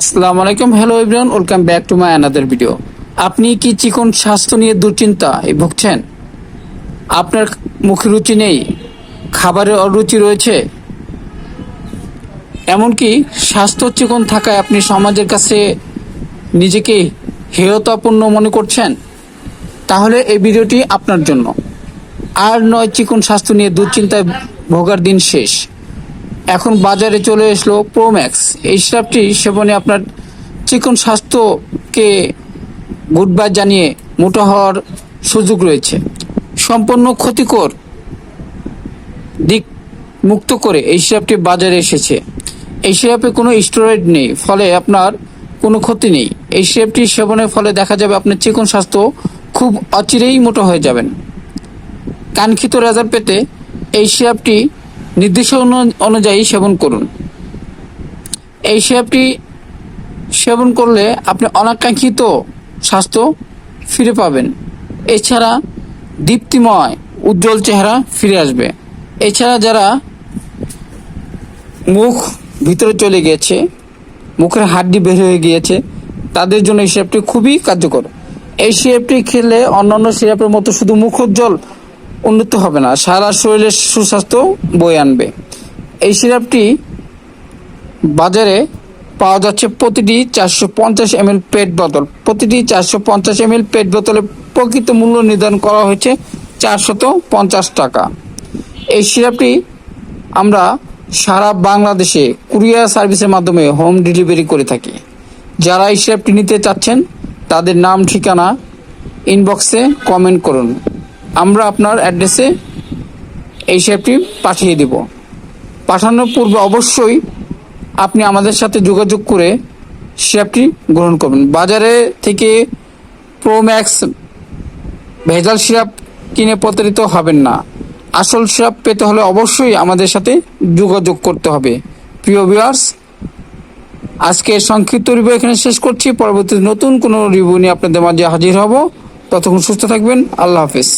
আসসালামু আলাইকুম hello everyone welcome back to my another video আপনি কি চিকন স্বাস্থ্য নিয়ে দুশ্চিন্তায় ভুগছেন? আপনার মুখে রুচি নেই? খাবারের অরুচি রয়েছে? এমনকি স্বাস্থ্য চিকন থাকায় আপনি সমাজের কাছে নিজেকে হেয়তাপূর্ণ মনে করছেন? তাহলে এই ভিডিওটি আপনার জন্য। আর নয়, চিকন স্বাস্থ্য নিয়ে দুশ্চিন্তায় ভোগার দিন শেষ। এখন বাজারে চলে এসলো প্রোম্যাক্স এই সিরাপটি সেবনে আপনার চিকন স্বাস্থ্যকে গুড বাই জানিয়ে মোটা হওয়ার সুযোগ রয়েছে। সম্পূর্ণ ক্ষতিকর দিক মুক্ত করে এই সিরাপটি বাজারে এসেছে। এই সিরাপে কোনো স্টেরয়েড নেই, ফলে আপনার কোনো ক্ষতি নেই। এই সিরাপটি সেবনের ফলে দেখা যাবে আপনার চিকন স্বাস্থ্য খুব অচিরেই মোটা হয়ে যাবেন। কাঙ্ক্ষিত রেজাল্ট পেতে এই সিরাপটি নির্দেশনা অনুযায়ী সেবন করুন। এই সিরাপটি সেবন করলে আপনি অনাকাঙ্ক্ষিত স্বাস্থ্য ফিরে পাবেন। এছাড়া দীপ্তিময়, উজ্জ্বল চেহারা ফিরে আসবে। এছাড়া যারা মুখ ভিতরে চলে গিয়েছে মুখের হাড্ডি বের হয়ে গিয়েছে, তাদের জন্য এই সিরাপটি খুবই কার্যকর। এই সিরাপটি খেলে অন্যান্য সিরাপের মতো শুধু মুখোজ্জ্বল উন্নত হবে না, সারা শরীরের সুস্বাস্থ্য বয়ে আনবে। এই সিরাপটি বাজারে পাওয়া যাচ্ছে প্রতিটি চারশো পঞ্চাশ এম এল পেট বোতল। প্রতিটি চারশো পঞ্চাশ এম এল পেট বোতলে প্রকৃত মূল্য নির্ধারণ করা হয়েছে চারশত পঞ্চাশ টাকা। এই সিরাপটি আমরা সারা বাংলাদেশে কুরিয়ার সার্ভিসের মাধ্যমে হোম ডেলিভারি করে থাকি। যারা এই সিরাপটি নিতে চাচ্ছেন, তাদের নাম ঠিকানা ইনবক্সে কমেন্ট করুন। আমরা আপনার অ্যাড্রেসে এই সিরাপটি পাঠিয়ে দেব। পাঠানোর পূর্বে অবশ্যই আপনি আমাদের সাথে যোগাযোগ করে সিরাপটি গ্রহণ করবেন। বাজারে থেকে প্রোম্যাক্স ভেজাল সিরাপ কিনে প্রতারিত হবেন না। আসল সিরাপ পেতে হলে অবশ্যই আমাদের সাথে যোগাযোগ করতে হবে। প্রিয় ভিউয়ার্স, আজকে সংক্ষিপ্ত রিভিউ এখানে শেষ করছি। পরবর্তী নতুন কোনো রিভিউ নিয়ে আপনাদের মাঝে হাজির হব। ততক্ষণ সুস্থ থাকবেন। আল্লাহ হাফেজ।